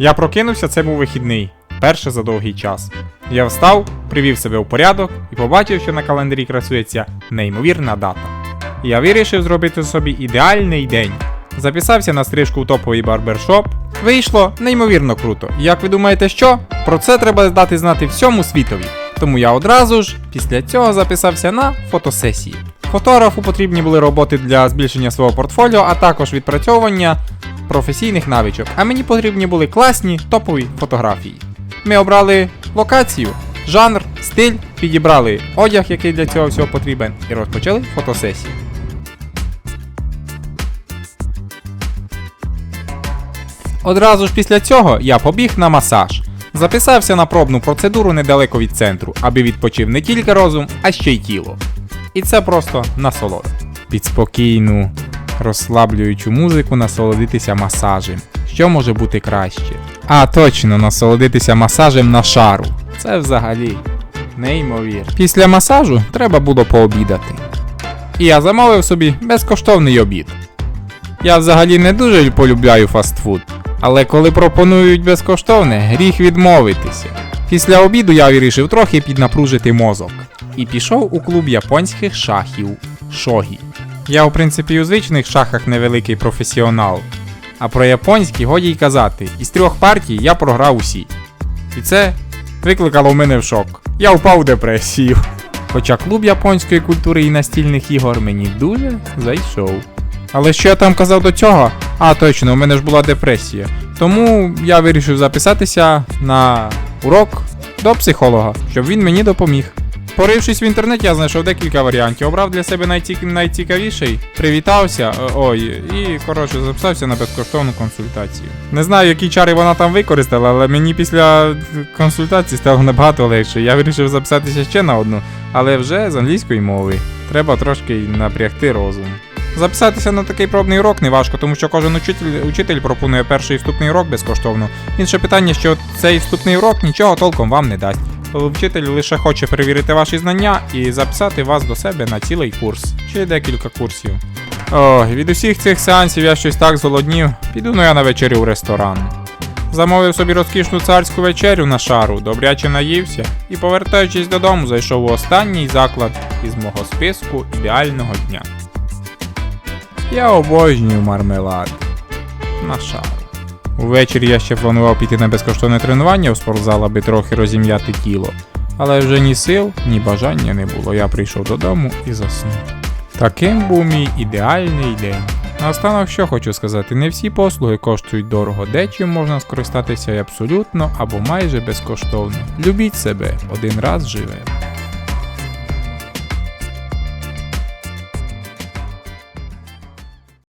Я прокинувся, це був вихідний, перше за довгий час. Я встав, привів себе в порядок і побачив, що на календарі красується неймовірна дата. Я вирішив зробити собі ідеальний день. Записався на стрижку в топовий барбершоп. Вийшло неймовірно круто. Як ви думаєте, що? Про це треба дати знати всьому світові. Тому я одразу ж після цього записався на фотосесії. Фотографу потрібні були роботи для збільшення свого портфоліо, а також відпрацьовування професійних навичок. А мені потрібні були класні топові фотографії. Ми обрали локацію, жанр, стиль, підібрали одяг, який для цього всього потрібен, і розпочали фотосесію. Одразу ж після цього я побіг на масаж. Записався на пробну процедуру недалеко від центру, аби відпочив не тільки розум, а ще й тіло. І це просто насолода. Під спокійну, розслаблюючу музику насолодитися масажем. Що може бути краще? А точно, насолодитися масажем на шару. Це взагалі неймовірно. Після масажу треба було пообідати. І я замовив собі безкоштовний обід. Я взагалі не дуже полюбляю фастфуд, але коли пропонують безкоштовне, гріх відмовитися. Після обіду я вирішив трохи піднапружити мозок і пішов у клуб японських шахів Шогі. Я, в принципі, у звичних шахах невеликий професіонал, а про японські годі й казати, із трьох партій я програв усі. І це викликало в мене в шок. Я впав у депресію. Хоча клуб японської культури і настільних ігор мені дуже зайшов. Але що я там казав до цього? А, точно, у мене ж була депресія. Тому я вирішив записатися на урок до психолога, щоб він мені допоміг. Порившись в інтернеті, я знайшов декілька варіантів, обрав для себе найці... найцікавіший, привітався, е, ой, і коротше записався на безкоштовну консультацію. Не знаю, які чари вона там використала, але мені після консультації стало набагато легше. Я вирішив записатися ще на одну, але вже з англійської мови. Треба трошки напрягти розум. Записатися на такий пробний урок не важко, тому що кожен учитель, учитель пропонує перший вступний урок безкоштовно. Інше питання, що цей вступний урок нічого толком вам не дасть. Вчитель лише хоче перевірити ваші знання і записати вас до себе на цілий курс чи декілька курсів. Ой, від усіх цих сеансів я щось так зголоднів, піду ну я на вечерю в ресторан. Замовив собі розкішну царську вечерю на шару, добряче наївся і, повертаючись додому, зайшов у останній заклад із мого списку ідеального дня. Я обожнюю мармелад. На шару. Увечері я ще планував піти на безкоштовне тренування в спортзал, аби трохи розім'яти тіло. Але вже ні сил, ні бажання не було. Я прийшов додому і заснув. Таким був мій ідеальний день. Наостанок що хочу сказати, не всі послуги коштують дорого, дечим можна скористатися абсолютно або майже безкоштовно. Любіть себе, один раз живе.